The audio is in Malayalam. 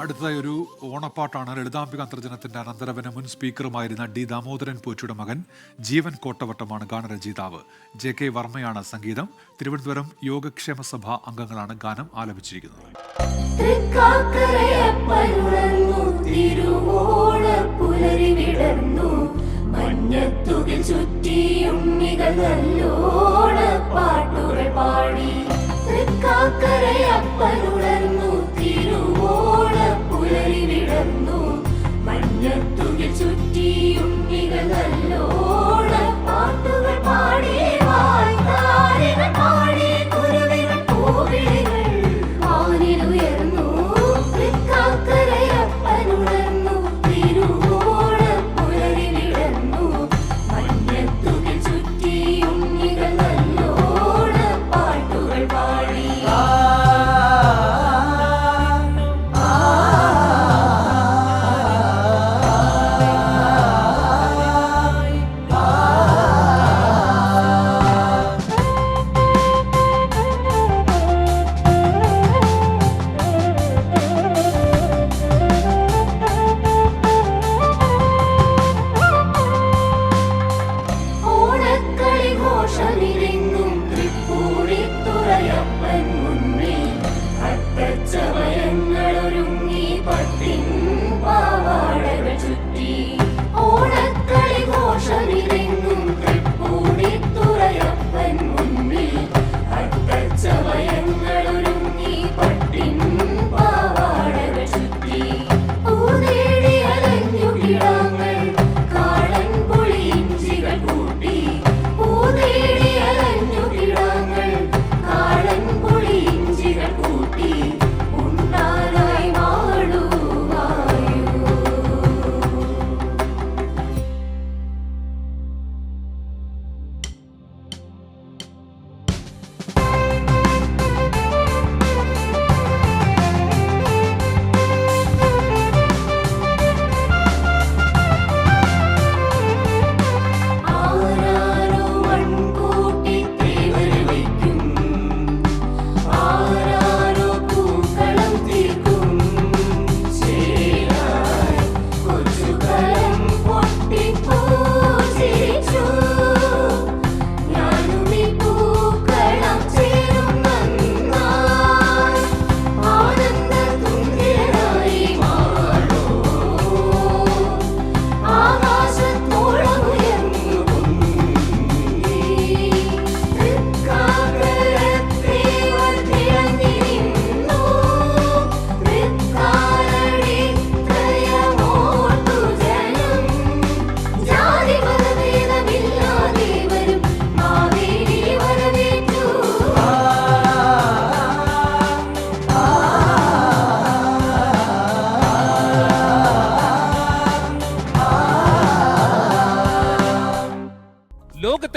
അടുത്തതായി ഒരു ഓണപ്പാട്ടാണ് ലളിതാംബിക അന്തർജനത്തിന്റെ അനന്തരവന മുൻ സ്പീക്കറുമായിരുന്ന ഡി ദാമോദരൻ പോറ്റിയുടെ മകൻ ജീവൻ കോട്ടവട്ടമാണ് ഗാനരചയിതാവ്. ജെ കെ വർമ്മയാണ് സംഗീതം. തിരുവനന്തപുരം യോഗക്ഷേമ സഭ അംഗങ്ങളാണ് ഗാനം ആലപിച്ചിരിക്കുന്നത്. പാട്ടുകൾ പാടി. തൃക്കാക്കരയപ്പനുണർന്നു ഓണക്കളി ഘോഷമിരങ്ങും